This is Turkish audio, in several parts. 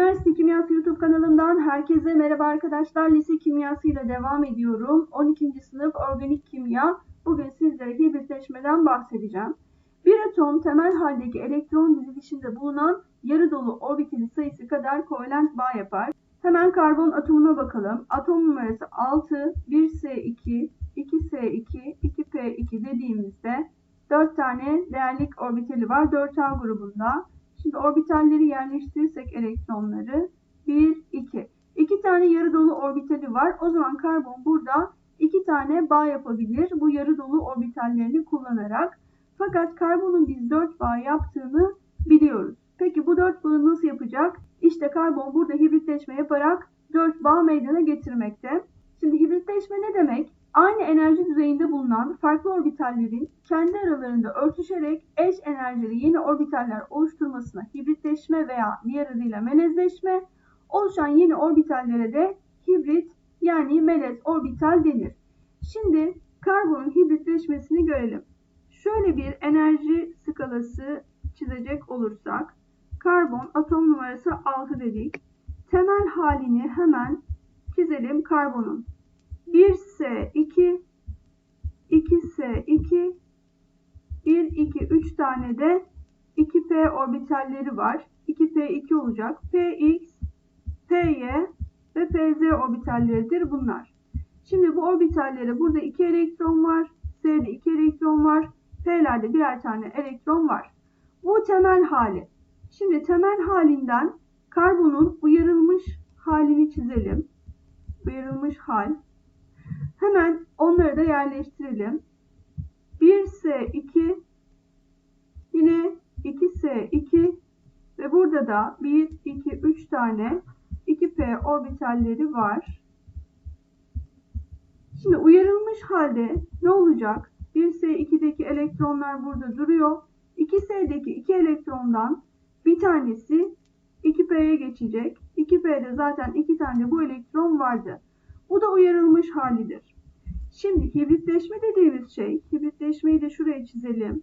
Üniversite Kimyası YouTube kanalımdan herkese merhaba arkadaşlar. Lise kimyası ile devam ediyorum. 12. sınıf organik kimya. Bugün sizlere hibritleşmeden bahsedeceğim. Bir atom temel haldeki elektron dizilişinde bulunan yarı dolu orbitali sayısı kadar kovalent bağ yapar. Hemen karbon atomuna bakalım. Atom numarası 6, 1S2, 2S2, 2P2 dediğimizde 4 tane değerlik orbitali var 4A grubunda. Şimdi orbitalleri yerleştirirsek elektronları 1, 2. 2 tane yarı dolu orbitali var. O zaman karbon burada 2 tane bağ yapabilir bu yarı dolu orbitallerini kullanarak. Fakat karbonun biz 4 bağ yaptığını biliyoruz. Peki bu 4 bağı nasıl yapacak? İşte karbon burada hibritleşme yaparak 4 bağ meydana getirmekte. Şimdi hibritleşme ne demek? Aynı enerji düzeyinde bulunan farklı orbitallerin kendi aralarında örtüşerek eş enerjili yeni orbitaller oluşturmasına hibritleşme veya diğer adıyla melezleşme, oluşan yeni orbitallere de hibrit yani melez orbital denir. Şimdi karbonun hibritleşmesini görelim. Şöyle bir enerji skalası çizecek olursak, karbon atom numarası 6 dedik. Temel halini hemen çizelim karbonun. Tane de 2P orbitalleri var. 2P2 olacak. Px, Py ve Pz orbitalleridir bunlar. Şimdi bu orbitallere burada 2 elektron var. S'de 2 elektron var. P'lerde birer tane elektron var. Bu temel hali. Şimdi temel halinden karbonun uyarılmış halini çizelim. Uyarılmış hal. Hemen onları da yerleştirelim. 1S2 yine 2S2 ve burada da 1, 2, 3 tane 2P orbitalleri var. Şimdi uyarılmış halde ne olacak? 1S2'deki elektronlar burada duruyor. 2S'deki 2 elektrondan bir tanesi 2P'ye geçecek. 2P'de zaten 2 tane bu elektron vardı. Bu da uyarılmış halidir. Şimdi hibritleşme dediğimiz şey, hibritleşmeyi de şuraya çizelim.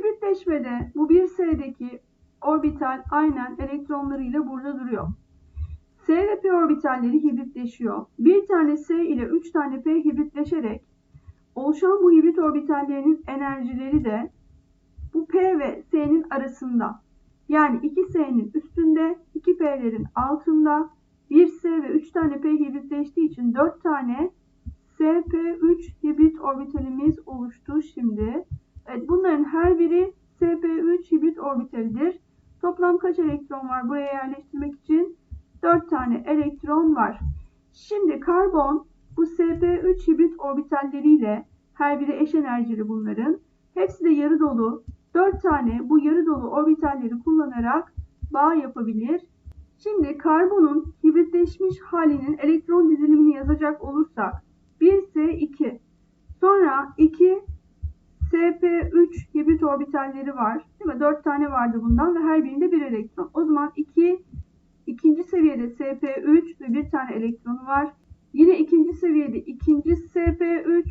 Hibritleşmede bu 1S'deki orbital aynen elektronlarıyla burada duruyor. S ve P orbitalleri hibritleşiyor. Bir tane S ile 3 tane P hibritleşerek oluşan bu hibrit orbitallerinin enerjileri de bu P ve S'nin arasında. Yani 2S'nin üstünde, 2P'lerin altında, 1S ve 3 tane P hibritleştiği için 4 tane SP3 hibrit orbitalimiz oluştu şimdi. Evet, bunların her biri SP3 hibrit orbitalidir. Toplam kaç elektron var buraya yerleştirmek için? 4 tane elektron var. Şimdi karbon bu SP3 hibrit orbitalleriyle her biri eş enerjili bunların. Hepsi de yarı dolu. 4 tane bu yarı dolu orbitalleri kullanarak bağ yapabilir. Şimdi karbonun hibritleşmiş halinin elektron dizilimini yazacak olursak 1S2 sonra 2 SP3 hibrit orbitalleri var. Değil mi? 4 tane vardı bundan ve her birinde bir elektron. O zaman 2 ikinci seviyede SP3 ve bir tane elektronu var. Yine ikinci seviyede ikinci SP3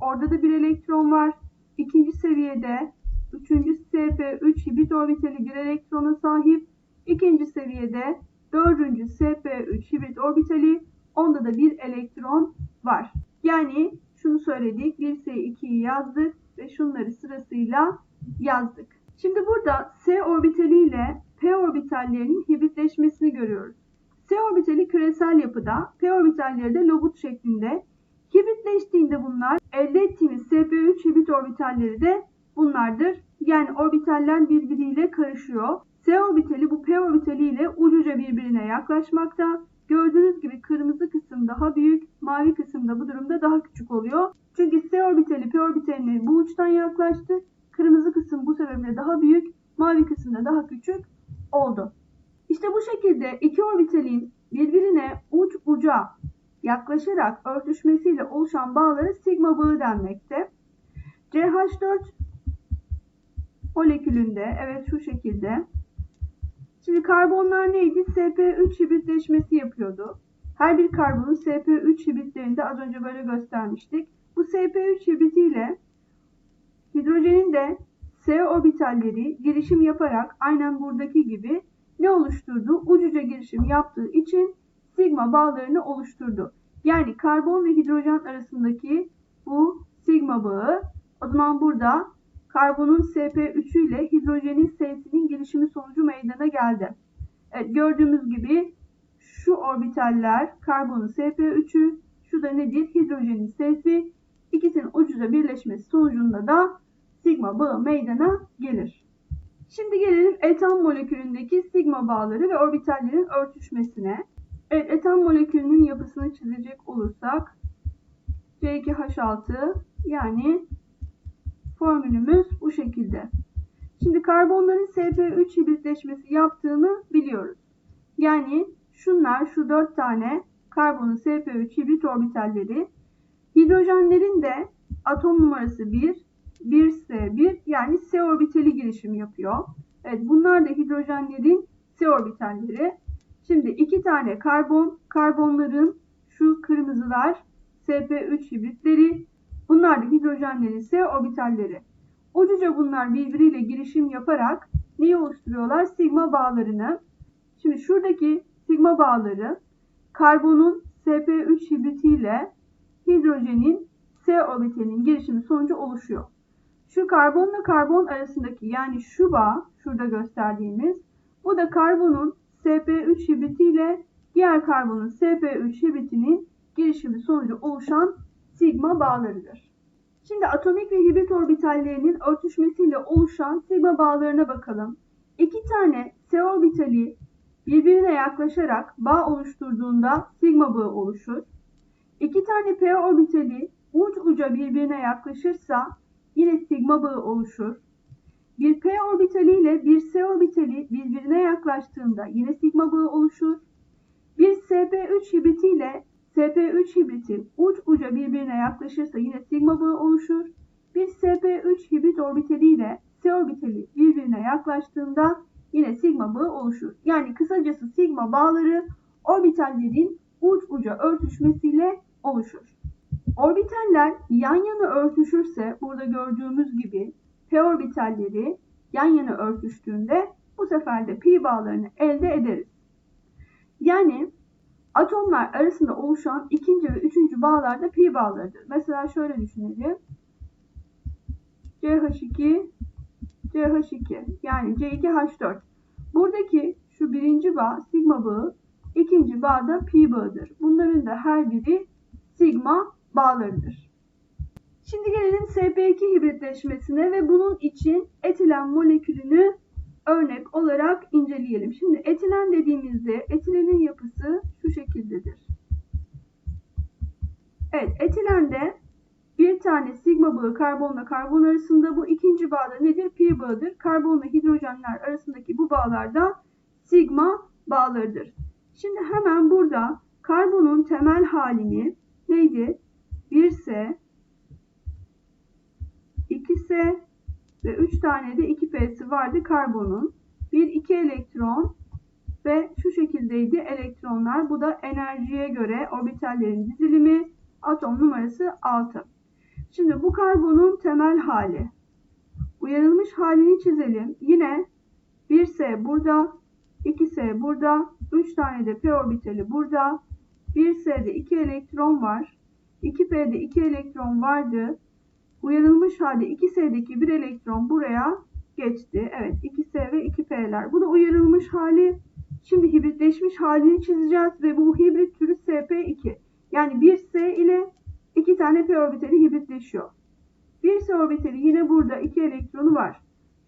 orada da bir elektron var. İkinci seviyede üçüncü SP3 hibrit orbitali bir elektrona sahip. İkinci seviyede dördüncü SP3 hibrit orbitali onda da bir elektron var. Yani şunu söyledik 1S2'yi yazdık ve şunları sırasıyla yazdık. Şimdi burada S orbitali ile P orbitallerinin hibritleşmesini görüyoruz. S orbitali küresel yapıda, P orbitalleri de lobut şeklinde. Hibritleştiğinde bunlar elde ettiğimiz SP3 hibrit orbitalleri de bunlardır. Yani orbitaller birbiriyle karışıyor. S orbitali bu P orbitali ile ucuca birbirine yaklaşmakta. Gördüğünüz gibi kırmızı kısım daha büyük, mavi kısım da bu durumda daha küçük oluyor. Çünkü S orbitali P orbitaline bu uçtan yaklaştı. Kırmızı kısım bu sebeple daha büyük, mavi kısım da daha küçük oldu. İşte bu şekilde iki orbitalin birbirine uç uca yaklaşarak örtüşmesiyle oluşan bağlara sigma bağı denmekte. CH4 molekülünde evet şu şekilde. Şimdi karbonlar neydi? SP3 hibritleşmesi yapıyordu. Her bir karbonun SP3 hibritlerini de az önce böyle göstermiştik. Bu SP3 hibritiyle hidrojenin de S orbitalleri girişim yaparak aynen buradaki gibi ne oluşturdu? Ucuca girişim yaptığı için sigma bağlarını oluşturdu. Yani karbon ve hidrojen arasındaki bu sigma bağı o zaman burada karbonun sp3 ile hidrojenin s'sinin girişimi sonucu meydana geldi. Evet, gördüğümüz gibi şu orbitaller karbonun sp3'ü, şu da nedir? Hidrojenin s'si. İkisinin ucuza birleşmesi sonucunda da sigma bağı meydana gelir. Şimdi gelelim etan molekülündeki sigma bağları ve orbitallerin örtüşmesine. Evet, etan molekülünün yapısını çizecek olursak C2H6 yani formülümüz bu şekilde. Şimdi karbonların sp3 hibritleşmesi yaptığını biliyoruz. Yani şunlar şu 4 tane karbonun sp3 hibrit orbitalleri. Hidrojenlerin de atom numarası 1, 1s1 yani s orbitali girişimi yapıyor. Evet bunlar da hidrojenlerin s orbitalleri. Şimdi iki tane karbon, karbonların şu kırmızılar sp3 hibritleri. Bunlar da hidrojenlerin s orbitalleri. Ucuca bunlar birbiriyle girişim yaparak neyi oluşturuyorlar? Sigma bağlarını. Şimdi şuradaki sigma bağları karbonun sp3 hibritiyle hidrojenin s orbitalinin girişimi sonucu oluşuyor. Şu karbonla karbon arasındaki yani şu bağ şurada gösterdiğimiz bu da karbonun sp3 hibritiyle diğer karbonun sp3 hibritinin girişimi sonucu oluşan sigma bağlarıdır. Şimdi atomik ve hibrit orbitallerinin örtüşmesiyle oluşan sigma bağlarına bakalım. İki tane s orbitali birbirine yaklaşarak bağ oluşturduğunda sigma bağı oluşur. İki tane p orbitali uç uca birbirine yaklaşırsa yine sigma bağı oluşur. Bir p orbitali ile bir s orbitali birbirine yaklaştığında yine sigma bağı oluşur. Bir sp3 hibriti ile sp3 hibriti uç uca birbirine yaklaşırsa yine sigma bağı oluşur. Bir sp3 hibrit orbitali ile s orbitali birbirine yaklaştığında yine sigma bağı oluşur. Yani kısacası sigma bağları orbitallerin uç uca örtüşmesiyle oluşur. Orbitaller yan yana örtüşürse burada gördüğümüz gibi p orbitalleri yan yana örtüştüğünde bu sefer de pi bağlarını elde ederiz. Yani atomlar arasında oluşan ikinci ve üçüncü bağlar da pi bağlarıdır. Mesela şöyle düşünelim. CH2 CH2 yani C2H4. Buradaki şu birinci bağ sigma bağı, ikinci bağ da pi bağıdır. Bunların da her biri sigma bağlarıdır. Şimdi gelelim sp2 hibritleşmesine ve bunun için etilen molekülünü örnek olarak inceleyelim. Şimdi etilen dediğimizde etilenin yapısı şu şekildedir. Evet etilende bir tane sigma bağı karbonla karbon arasında bu ikinci bağda nedir? Pi bağıdır. Karbonla hidrojenler arasındaki bu bağlarda sigma bağlarıdır. Şimdi hemen burada karbonun temel halini neydi? 1S, 2S ve 3 tane de 2P'si vardı karbonun. Bir 2 elektron ve şu şekildeydi elektronlar. Bu da enerjiye göre orbitallerin dizilimi atom numarası 6. Şimdi bu karbonun temel hali. Uyarılmış halini çizelim. Yine 1S burada, 2S burada, 3 tane de P orbitali burada. 1S'de 2 elektron var. 2P'de 2 elektron vardı. Uyarılmış halde 2S'deki bir elektron buraya geçti. Evet 2S ve 2P'ler. Bu da uyarılmış hali. Şimdi hibritleşmiş halini çizeceğiz ve bu hibrit türü SP2. Yani bir S ile iki tane P orbitali hibritleşiyor. Bir S orbitali yine burada iki elektronu var.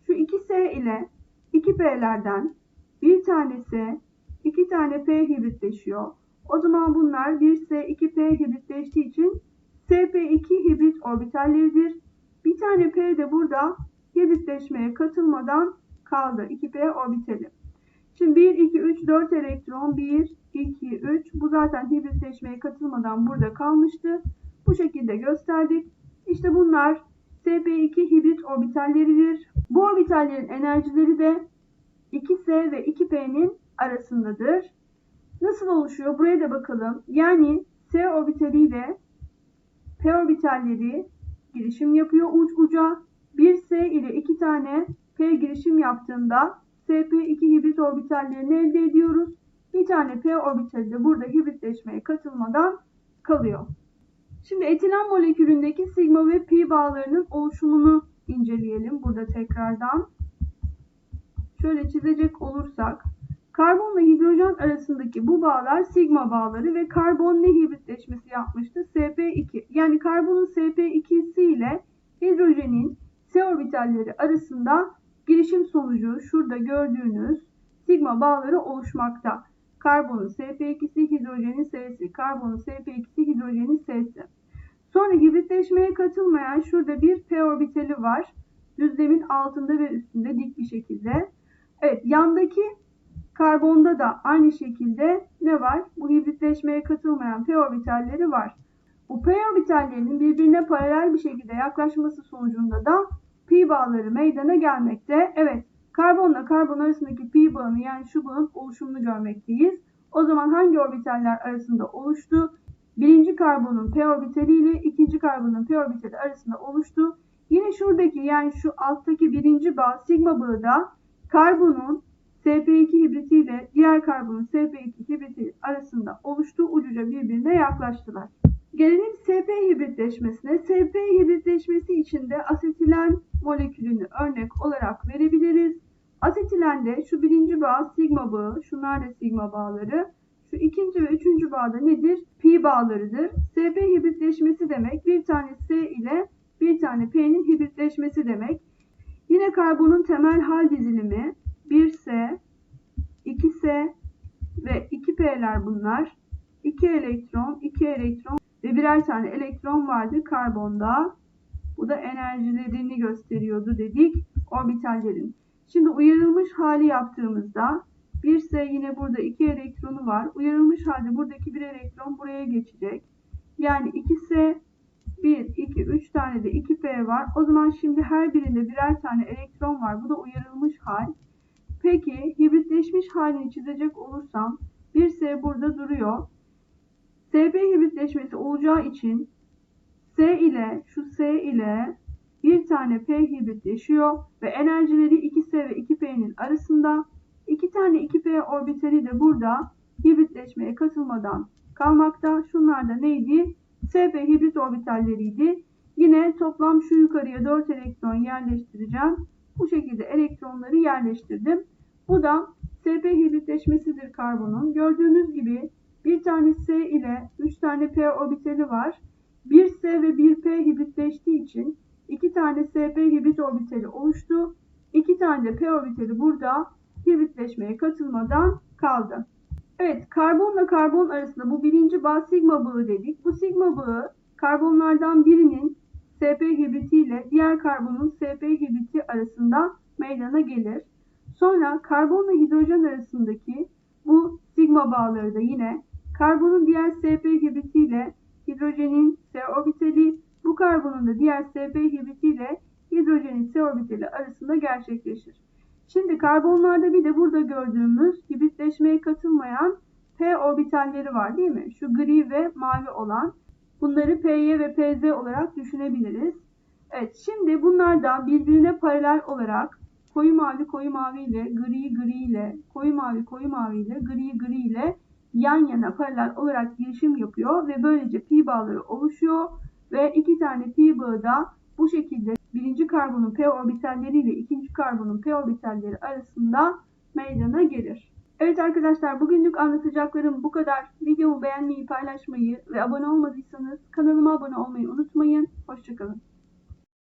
Şu 2S ile 2P'lerden bir tanesi iki tane P hibritleşiyor. O zaman bunlar 1S 2P hibritleştiği için SP2 hibrit orbitalleridir. Bir tane P de burada hibritleşmeye katılmadan kaldı. 2P orbitali. Şimdi 1, 2, 3, 4 elektron 1, 2, 3 bu zaten hibritleşmeye katılmadan burada kalmıştı. Bu şekilde gösterdik. İşte bunlar SP2 hibrit orbitalleridir. Bu orbitallerin enerjileri de 2S ve 2P'nin arasındadır. Nasıl oluşuyor? Buraya da bakalım. Yani S orbitali ile P orbitalleri girişim yapıyor uç uca. bir S ile iki tane P girişim yaptığında SP2 hibrit orbitallerini elde ediyoruz. Bir tane P orbitali de burada hibritleşmeye katılmadan kalıyor. Şimdi etilen molekülündeki sigma ve pi bağlarının oluşumunu inceleyelim burada tekrardan. Şöyle çizecek olursak karbon ve hidrojen arasındaki bu bağlar sigma bağları ve karbon ne hibritleşmesi yapmıştı? sp2. Yani karbonun sp2'si ile hidrojenin s orbitalleri arasında girişim sonucu şurada gördüğünüz sigma bağları oluşmakta. Karbonun sp2'si, hidrojenin s'si, karbonun sp2'si, hidrojenin s'si. Sonra hibritleşmeye katılmayan şurada bir p orbitali var. Düzlemin altında ve üstünde dik bir şekilde. Evet, yandaki karbonda da aynı şekilde ne var? Bu hibritleşmeye katılmayan p orbitalleri var. Bu p orbitallerinin birbirine paralel bir şekilde yaklaşması sonucunda da pi bağları meydana gelmekte. Evet, karbonla karbon arasındaki pi bağını yani şu bağın oluşumunu görmekteyiz. O zaman hangi orbitaller arasında oluştu? Birinci karbonun p orbitali ile ikinci karbonun p orbitali arasında oluştu. Yine şuradaki yani şu alttaki birinci bağ sigma bağı da karbonun sp2 hibriti ile diğer karbonun sp2 hibriti arasında oluştu. Ucuca birbirine yaklaştılar. Gelelim SP hibritleşmesine. SP hibritleşmesi için de asetilen molekülünü örnek olarak verebiliriz. Asetilende şu birinci bağ sigma bağı, şunlar da sigma bağları. Şu ikinci ve üçüncü bağda nedir? Pi bağlarıdır. SP hibritleşmesi demek bir tane S ile bir tane P'nin hibritleşmesi demek. Yine karbonun temel hal dizilimi 1S, 2S ve 2P'ler bunlar. 2 elektron, 2 elektron ve birer tane elektron vardı karbonda. Bu da enerjilerini gösteriyordu dedik orbitallerin. Şimdi uyarılmış hali yaptığımızda 1S yine burada 2 elektronu var. Uyarılmış halde buradaki bir elektron buraya geçecek. Yani 2S 1, 2, 3 tane de 2P var. O zaman şimdi her birinde birer tane elektron var. Bu da uyarılmış hal. Peki hibritleşmiş halini çizecek olursam 1S burada duruyor. SP hibritleşmesi olacağı için S ile şu S ile bir tane P hibritleşiyor ve enerjileri 2S ve 2P'nin arasında iki tane 2P orbitali de burada hibritleşmeye katılmadan kalmakta. Şunlar da neydi? SP hibrit orbitalleriydi. Yine toplam şu yukarıya 4 elektron yerleştireceğim. Bu şekilde elektronları yerleştirdim. Bu da SP hibritleşmesidir karbonun. Gördüğünüz gibi bir tane S ile 3 tane P orbitali var. Bir S ve bir P hibritleştiği için iki tane SP hibrit orbitali oluştu. İki tane de P orbitali burada hibritleşmeye katılmadan kaldı. Evet, karbonla karbon arasında bu birinci bağ sigma bağı dedik. Bu sigma bağı karbonlardan birinin SP hibriti ile diğer karbonun SP hibriti arasında meydana gelir. Sonra karbonla hidrojen arasındaki bu sigma bağları da yine karbonun diğer SP hibriti ile hidrojenin S orbitali, bu karbonun da diğer SP hibriti ile hidrojenin S orbitali arasında gerçekleşir. Şimdi karbonlarda bir de burada gördüğümüz hibritleşmeye katılmayan P orbitalleri var değil mi? Şu gri ve mavi olan. Bunları PY ve PZ olarak düşünebiliriz. Evet şimdi bunlar da birbirine paralel olarak koyu mavi koyu mavi ile gri gri ile koyu mavi koyu mavi ile gri gri ile yan yana paralel olarak girişim yapıyor ve böylece pi bağları oluşuyor ve iki tane pi bağı da bu şekilde birinci karbonun p orbitalleri ile ikinci karbonun p orbitalleri arasında meydana gelir. Evet arkadaşlar bugünlük anlatacaklarım bu kadar. Videomu beğenmeyi, paylaşmayı ve abone olmadıysanız kanalıma abone olmayı unutmayın. Hoşçakalın.